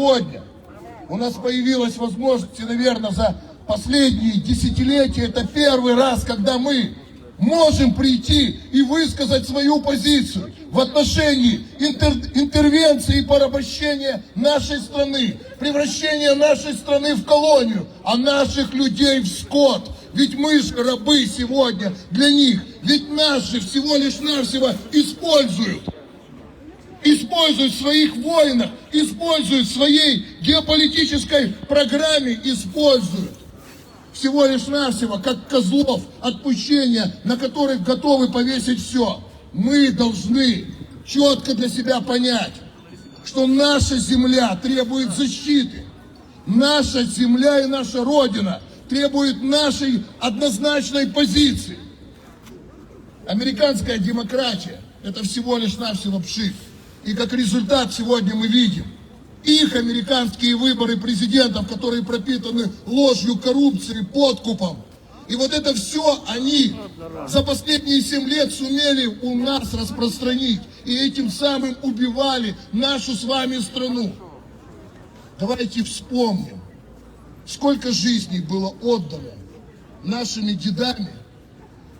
сегодня у нас появилась возможность, и, наверное, за последние десятилетия это первый раз, когда мы можем прийти и высказать свою позицию в отношении интер- интервенции и порабощения нашей страны, превращения нашей страны в колонию, а наших людей в скот. Ведь мы же рабы сегодня для них, ведь нас же всего лишь навсего используют используют в своих войнах, используют в своей геополитической программе, используют всего лишь навсего, как козлов отпущения, на которых готовы повесить все. Мы должны четко для себя понять, что наша земля требует защиты. Наша земля и наша Родина требует нашей однозначной позиции. Американская демократия – это всего лишь навсего пшик. И как результат сегодня мы видим их американские выборы президентов, которые пропитаны ложью, коррупцией, подкупом. И вот это все они за последние семь лет сумели у нас распространить. И этим самым убивали нашу с вами страну. Давайте вспомним, сколько жизней было отдано нашими дедами,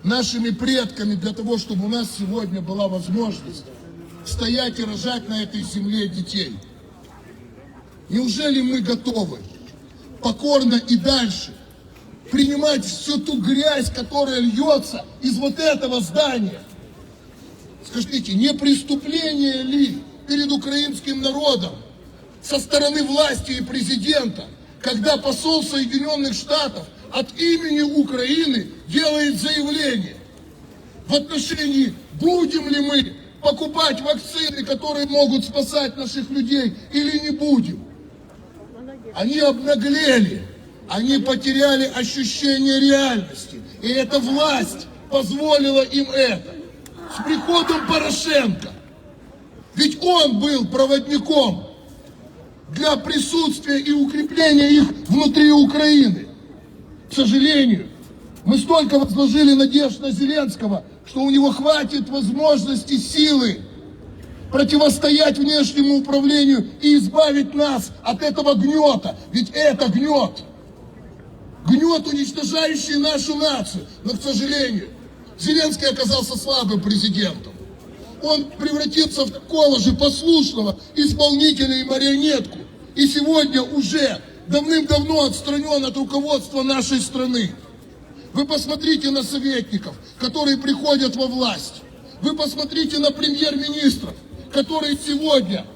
нашими предками для того, чтобы у нас сегодня была возможность стоять и рожать на этой земле детей. Неужели мы готовы покорно и дальше принимать всю ту грязь, которая льется из вот этого здания? Скажите, не преступление ли перед украинским народом со стороны власти и президента, когда посол Соединенных Штатов от имени Украины делает заявление в отношении, будем ли мы покупать вакцины, которые могут спасать наших людей, или не будем. Они обнаглели, они потеряли ощущение реальности. И эта власть позволила им это. С приходом Порошенко. Ведь он был проводником для присутствия и укрепления их внутри Украины. К сожалению, мы столько возложили надежд на Зеленского, что у него хватит возможности, силы противостоять внешнему управлению и избавить нас от этого гнета. Ведь это гнет. Гнет, уничтожающий нашу нацию. Но, к сожалению, Зеленский оказался слабым президентом. Он превратился в такого же послушного исполнителя и марионетку. И сегодня уже давным-давно отстранен от руководства нашей страны. Вы посмотрите на советников, которые приходят во власть. Вы посмотрите на премьер-министров, которые сегодня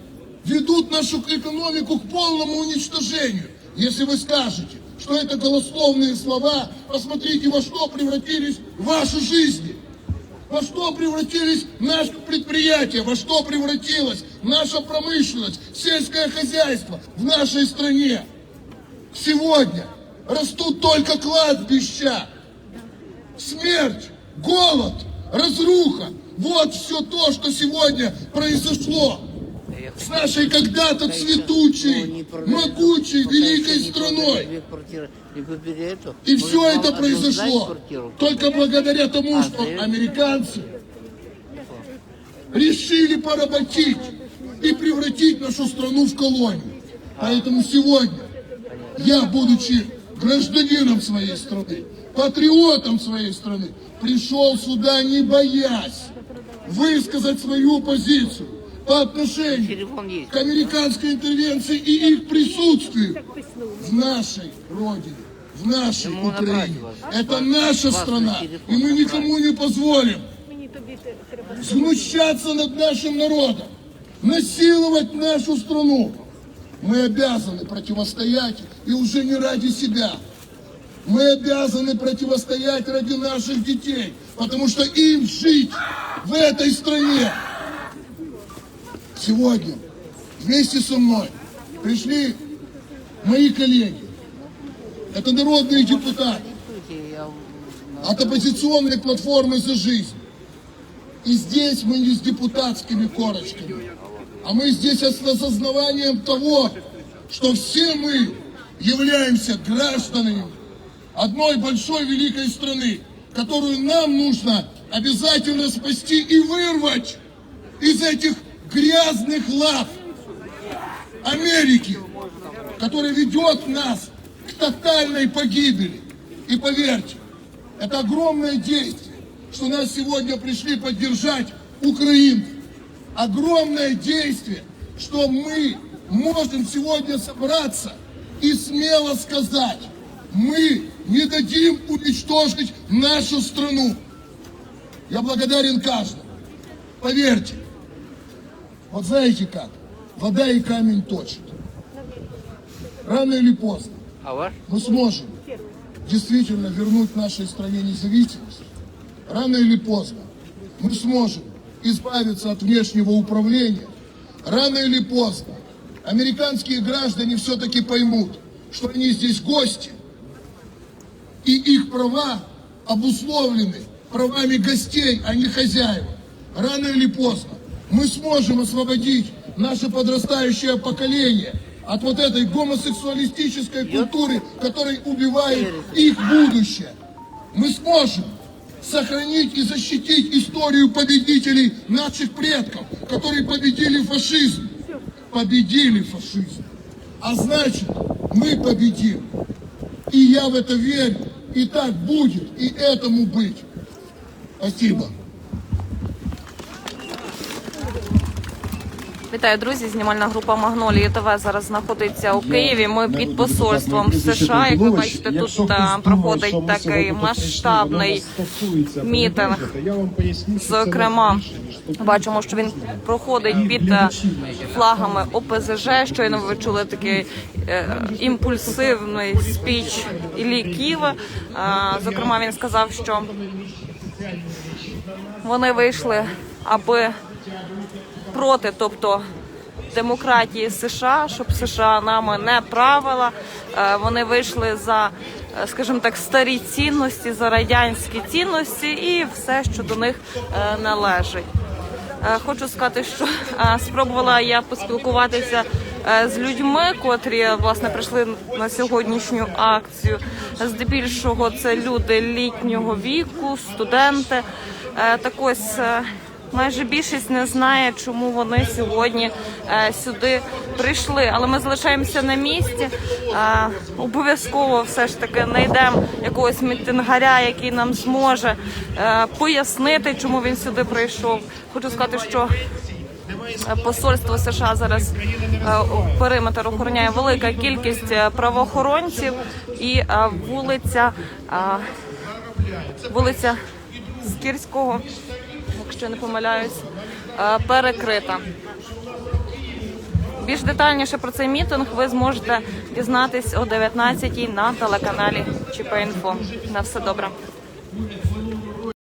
ведут нашу экономику к полному уничтожению. Если вы скажете, что это голословные слова, посмотрите, во что превратились ваши жизни. Во что превратились наши предприятия, во что превратилась наша промышленность, сельское хозяйство в нашей стране. Сегодня растут только кладбища, смерть, голод, разруха. Вот все то, что сегодня произошло с нашей когда-то цветучей, могучей, великой страной. И все это произошло только благодаря тому, что американцы решили поработить и превратить нашу страну в колонию. Поэтому сегодня я, будучи гражданином своей страны, патриотом своей страны, пришел сюда не боясь высказать свою позицию по отношению к американской интервенции и их присутствию в нашей родине, в нашей Украине. Это наша страна, и мы никому не позволим знущаться над нашим народом, насиловать нашу страну. Мы обязаны противостоять, и уже не ради себя. Мы обязаны противостоять ради наших детей, потому что им жить в этой стране. Сегодня вместе со мной пришли мои коллеги. Это народные депутаты от оппозиционной платформы «За жизнь». И здесь мы не с депутатскими корочками, а мы здесь с осознаванием того, что все мы являемся гражданами одной большой великой страны, которую нам нужно обязательно спасти и вырвать из этих грязных лап Америки, который ведет нас к тотальной погибели. И поверьте, это огромное действие, что нас сегодня пришли поддержать Украину. Огромное действие, что мы можем сегодня собраться и смело сказать, мы не дадим уничтожить нашу страну. Я благодарен каждому. Поверьте, вот знаете как, вода и камень точат. Рано или поздно мы сможем действительно вернуть нашей стране независимость. Рано или поздно мы сможем избавиться от внешнего управления. Рано или поздно американские граждане все-таки поймут, что они здесь гости, и их права обусловлены правами гостей, а не хозяев. Рано или поздно мы сможем освободить наше подрастающее поколение от вот этой гомосексуалистической культуры, которая убивает их будущее. Мы сможем сохранить и защитить историю победителей наших предков, которые победили фашизм. Победили фашизм. А значит, мы победим. И я в это верю. И так будет, и этому быть. Спасибо. Вітаю, друзі! Знімальна група Магнолії ТВ зараз знаходиться у Києві. Ми під посольством США. Як ви бачите, тут проходить такий масштабний мітинг. Зокрема, бачимо, що він проходить під е, флагами ОПЗЖ. Щойно ви чули такий е, імпульсивний спіч Іллі Ківа. Е, Зокрема, він сказав, що вони вийшли, аби проти, тобто демократії США, щоб США нами не правила. Е, Вони вийшли за, е, скажімо так, старі цінності, за радянські цінності і все, що до них е, належить. Хочу сказати, що спробувала я поспілкуватися з людьми, котрі власне прийшли на сьогоднішню акцію. Здебільшого це люди літнього віку, студенти. Так ось майже більшість не знає, чому вони сьогодні е, сюди прийшли. Але ми залишаємося на місці. Е, обов'язково все ж таки знайдемо якогось мітингаря, який нам зможе е, пояснити, чому він сюди прийшов. Хочу сказати, що посольство США зараз периметр охороняє велика кількість правоохоронців і вулиця. Вулиця Скірського, якщо не помиляюсь, е, перекрита. Більш детальніше про цей мітинг ви зможете дізнатись о 19-й на телеканалі ЧП Інфо. На все добре.